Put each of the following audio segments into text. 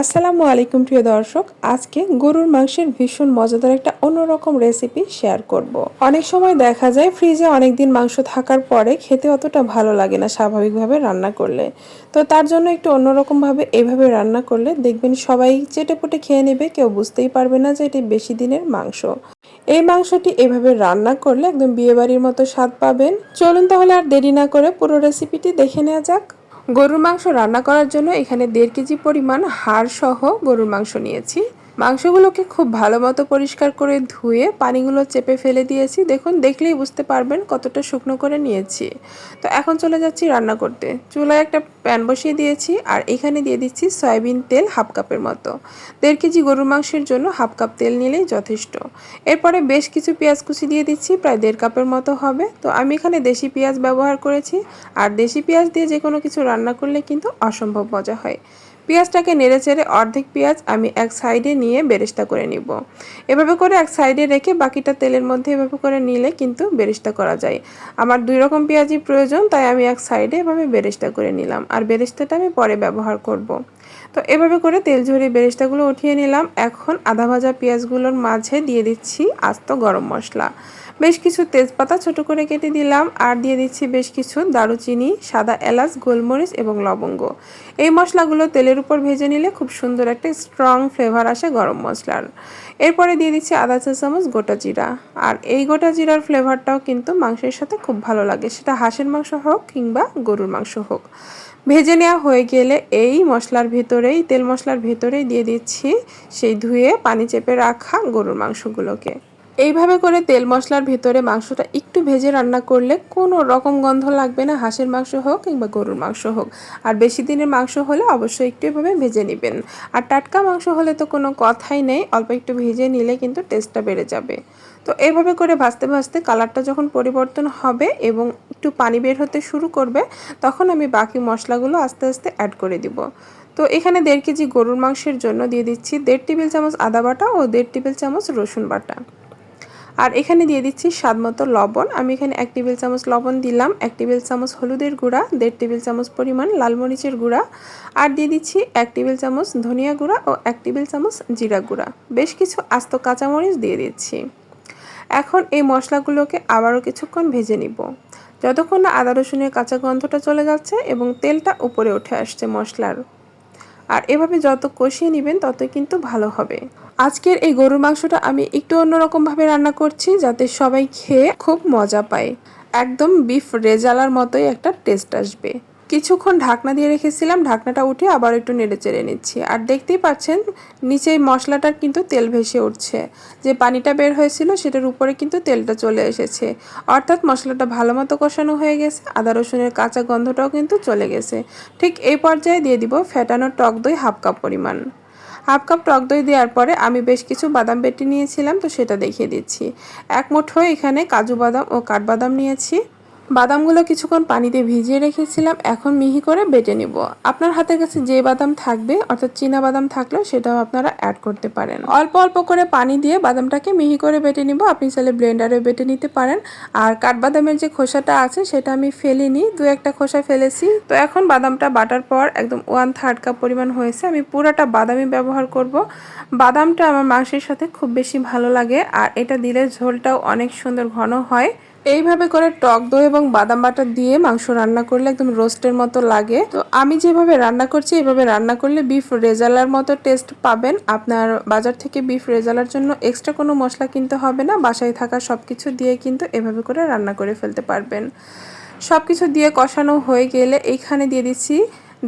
আসসালামু আলাইকুম প্রিয় দর্শক, আজকে গরুর মাংসের ভীষণ মজাদার একটা অন্যরকম রেসিপি শেয়ার করব। অনেক সময় দেখা যায় ফ্রিজে অনেক দিন মাংস থাকার পরে খেতে অতটা ভালো লাগে না স্বাভাবিকভাবে রান্না করলে। তো তার জন্য একটু অন্যরকমভাবে এভাবে রান্না করলে দেখবেন সবাই চেটে পুটে খেয়ে নেবে, কেউ বুঝতেই পারবে না যে এটি বেশি দিনের মাংস। এই মাংসটি এভাবে রান্না করলে একদম বিয়েবাড়ির মতো স্বাদ পাবেন। চলুন তাহলে আর দেরি না করে পুরো রেসিপিটি দেখে নেওয়া যাক। গরুর মাংস রান্না করার জন্য এখানে দেড় কেজি পরিমাণ হাড় সহ গরুর মাংস নিয়েছি। মাংসগুলোকে খুব ভালো মতো পরিষ্কার করে ধুয়ে পানিগুলো চেপে ফেলে দিয়েছি। দেখুন, দেখলেই বুঝতে পারবেন কতটা শুকনো করে নিয়েছি। তো এখন চলে যাচ্ছি রান্না করতে। চুলায় একটা প্যান বসিয়ে দিয়েছি আর এখানে দিয়ে দিচ্ছি সয়াবিন তেল হাফ কাপের মতো। দেড় কেজি গরুর মাংসের জন্য হাফ কাপ তেল নিলেই যথেষ্ট। এরপরে বেশ কিছু পেঁয়াজ কুচি দিয়ে দিচ্ছি, প্রায় দেড় কাপের মতো হবে। তো আমি এখানে দেশি পেঁয়াজ ব্যবহার করেছি। আর দেশি পেঁয়াজ দিয়ে যে কোনো কিছু রান্না করলে কিন্তু অসম্ভব মজা হয়। পেঁয়াজটাকে নেড়ে চেড়ে অর্ধেক পেঁয়াজ আমি এক সাইডে নিয়ে বেরেস্তা করে নিব। এভাবে করে এক সাইডে রেখে বাকিটা তেলের মধ্যে এভাবে করে নিলে কিন্তু বেরেস্তা করা যায়। আমার দুই রকম পেঁয়াজই প্রয়োজন, তাই আমি এক সাইডে এভাবে বেরেস্তা করে নিলাম। আর বেরেস্তাটা আমি পরে ব্যবহার করব। তো এভাবে করে তেল ঝরিয়ে বেরেস্তাগুলো উঠিয়ে নিলাম। এখন আধা ভাজা পেঁয়াজগুলোর মাঝে দিয়ে দিচ্ছি আস্ত গরম মশলা। বেশ কিছু তেজপাতা ছোট করে কেটে দিলাম আর দিয়ে দিচ্ছি বেশ কিছু দারুচিনি, সাদা এলাচ, গোলমরিচ এবং লবঙ্গ। এই মশলাগুলো তেলের উপর ভেজে নিলে খুব সুন্দর একটা স্ট্রং ফ্লেভার আসে গরম মশলার। এরপরে দিয়ে দিচ্ছি আদা চা চামচ গোটা জিরা। আর এই গোটা জিরার ফ্লেভারটাও কিন্তু মাংসের সাথে খুব ভালো লাগে। সেটা হাঁসের মাংস হোক কিংবা গরুর মাংস হোক। ভেজে নেওয়া হয়ে গেলে এই মশলার ভেতরেই, তেল মশলার ভেতরেই দিয়ে দিচ্ছি সেই ধুয়ে পানি চেপে রাখা গরুর মাংসগুলোকে। এইভাবে করে তেল মশলার ভেতরে মাংসটা একটু ভেজে রান্না করলে কোনো রকম গন্ধ লাগবে না, হাঁসের মাংস হোক কিংবা গরুর মাংস হোক। আর বেশি দিনের মাংস হলে অবশ্যই একটু এভাবে ভেজে নেবেন। আর টাটকা মাংস হলে তো কোনো কথাই নেই, অল্প একটু ভেজে নিলে কিন্তু টেস্টটা বেড়ে যাবে। তো এভাবে করে ভাজতে ভাজতে কালারটা যখন পরিবর্তন হবে এবং একটু পানি বের হতে শুরু করবে, তখন আমি বাকি মশলাগুলো আস্তে আস্তে অ্যাড করে দিব। তো এখানে দেড় কেজি গরুর মাংসের জন্য দিয়ে দিচ্ছি দেড় টেবিল চামচ আদা বাটা ও দেড় টেবিল চামচ রসুন বাটা। আর এখানে দিয়ে দিচ্ছি স্বাদ মতো লবণ। আমি এখানে এক টেবিল চামচ লবণ দিলাম, এক টেবিল চামচ হলুদের গুঁড়া, দেড় টেবিল চামচ পরিমাণ লাল মরিচের গুঁড়া আর দিয়ে দিচ্ছি এক টেবিল চামচ ধনিয়া গুঁড়া ও এক টেবিল চামচ জিরা গুঁড়া। বেশ কিছু আস্ত কাঁচামরিচ দিয়ে দিচ্ছি। এখন এই মশলাগুলোকে আবারও কিছুক্ষণ ভেজে নিব। যতক্ষণ না আদা রসুনের কাঁচা গন্ধটা চলে যাচ্ছে এবং তেলটা উপরে উঠে আসছে মশলার। আর এভাবে যত কষিয়ে নেবেন ততই কিন্তু ভালো হবে। আজকের এই গরুর মাংসটা আমি একটু অন্যরকমভাবে রান্না করছি যাতে সবাই খেয়ে খুব মজা পায়। একদম বিফ রেজালার মতোই একটা টেস্ট আসবে। কিছুক্ষণ ঢাকনা দিয়ে রেখেছিলাম। ঢাকনাটা উঠে আবার একটু নেড়ে চেড়ে নিচ্ছি। আর দেখতেই পাচ্ছেন, নিচে মশলাটার কিন্তু তেল ভেসে উঠছে। যে পানিটা বের হয়েছিল, সেটার উপরে কিন্তু তেলটা চলে এসেছে। অর্থাৎ মশলাটা ভালো মতো কষানো হয়ে গেছে। আদা রসুনের কাঁচা গন্ধটাও কিন্তু চলে গেছে। ঠিক এই পর্যায়ে দিয়ে দিব ফ্যাটানো টক দই হাফ কাপ পরিমাণ। হাফ কাপ টক দই দেওয়ার পরে আমি বেশ কিছু বাদাম বেটে নিয়েছিলাম, তো সেটা দেখিয়ে দিচ্ছি। এক মুঠো এখানে কাজু বাদাম ও কাঠবাদাম নিয়েছি। বাদামগুলো কিছুক্ষণ পানিতে ভিজিয়ে রেখেছিলাম, এখন মিহি করে বেটে নিব। আপনার হাতের কাছে যে বাদাম থাকবে, অর্থাৎ চীনা বাদাম থাকলেও সেটাও আপনারা অ্যাড করতে পারেন। অল্প অল্প করে পানি দিয়ে বাদামটাকে মিহি করে বেটে নিব। আপনি চাইলে ব্লেন্ডারে বেটে নিতে পারেন। আর কাঠবাদামের যে খোসাটা আছে, সেটা আমি ফেলিনি, দু একটা খোসা ফেলেছি। তো এখন বাদামটা বাটার পর একদম ওয়ান থার্ড কাপ পরিমাণ হয়েছে। আমি পুরাটা বাদামই ব্যবহার করব। বাদামটা আমার মাংসের সাথে খুব বেশি ভালো লাগে, আর এটা দিলে ঝোলটাও অনেক সুন্দর ঘন হয়। এইভাবে করে টক দই এবং বাদাম বাটা দিয়ে মাংস রান্না করলে একদম রোস্টের মতো লাগে। তো আমি যেভাবে রান্না করছি, এভাবে রান্না করলে বিফ রেজালার মতো টেস্ট পাবেন। আপনার বাজার থেকে বিফ রেজালার জন্য এক্সট্রা কোনো মশলা কিনতে হবে না। বাসায় থাকা সব কিছু দিয়ে কিন্তু এভাবে করে রান্না করে ফেলতে পারবেন। সব কিছু দিয়ে কষানো হয়ে গেলে এইখানে দিয়ে দিচ্ছি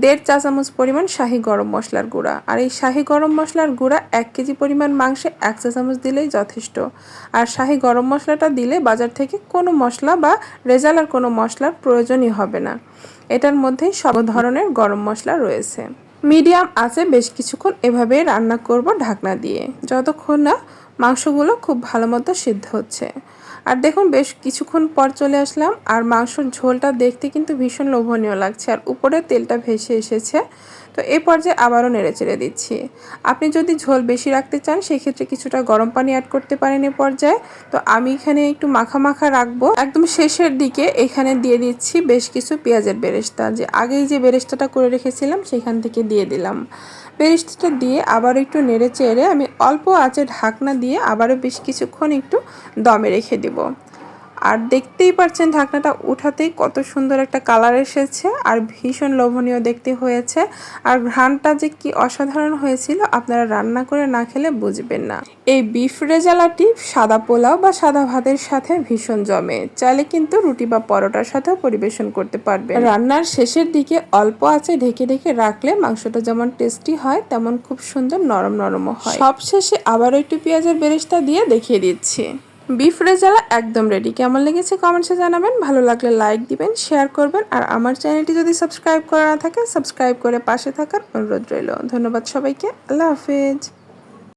দেড় চা চামচ পরিমাণ শাহি গরম মশলার গুঁড়া। আর এই শাহি গরম মশলার গুঁড়া এক কেজি পরিমাণ মাংসে এক চা চামচ দিলেই যথেষ্ট। আর শাহি গরম মশলাটা দিলে বাজার থেকে কোনো মশলা বা রেজালার কোনো মশলার প্রয়োজনই হবে না। এটার মধ্যেই সব ধরনের গরম মশলা রয়েছে। মিডিয়াম আছে বেশ কিছুক্ষণ এভাবে রান্না করব ঢাকনা দিয়ে। যতক্ষণ না মাংসগুলো খুব ভালো মতো সিদ্ধ হচ্ছে। আর দেখুন, বেশ কিছুক্ষণ পর চলে আসলাম। আর মাংসর ঝোলটা দেখতে কিন্তু ভীষণ লোভনীয় লাগছে। আর উপরে তেলটা ভেসে এসেছে। তো এই পর্যায়ে আবারও নেড়ে চেড়ে দিচ্ছি। আপনি যদি ঝোল বেশি রাখতে চান, সেক্ষেত্রে কিছুটা গরম পানি অ্যাড করতে পারেন এ পর্যায়ে। তো আমি এখানে একটু মাখা মাখা রাখব। একদম শেষের দিকে এখানে দিয়ে দিচ্ছি বেশ কিছু পেঁয়াজের বেরেস্তা। যে আগেই যে বেরেস্তাটা করে রেখেছিলাম, সেখান থেকে দিয়ে দিলাম। বেরেস্তাটা দিয়ে আবার একটু নেড়ে চেড়ে আমি অল্প আঁচে ঢাকনা দিয়ে আবারও বেশ কিছুক্ষণ একটু দমে রেখে দিব। আর দেখতেই পাচ্ছেন ঢাকনাটা উঠাতেই কত সুন্দর একটা কালার এসেছে আর ভীষণ লোভনীয় দেখতে হয়েছে। আর ঘ্রাণটা যে কি অসাধারণ হয়েছিল, আপনারা রান্না করে না খেলে বুঝবেন না। এই বিফ রেজালাটি সাদা পোলাও বা সাদা ভাতের সাথে ভীষণ জমে। চাইলে কিন্তু রুটি বা পরোটার সাথেও পরিবেশন করতে পারবে রান্নার শেষের দিকে অল্প আছে ঢেকে ঢেকে রাখলে মাংসটা যেমন টেস্টি হয়, তেমন খুব সুন্দর নরম নরমও হয়। সব শেষে আবারও একটু পেঁয়াজের বেরেস্তা দিয়ে দেখিয়ে দিচ্ছি। বিফ রেজালা একদম রেডি কেমন লেগেছে কমেন্টসে জানাবেন। ভালো লাগলে লাইক দিবেন শেয়ার করবেন। আর আমার চ্যানেলটি যদি সাবস্ক্রাইব করা না থাকে সাবস্ক্রাইব করে পাশে থাকার অনুরোধ রইল। ধন্যবাদ সবাইকে। আল্লাহ হাফেজ।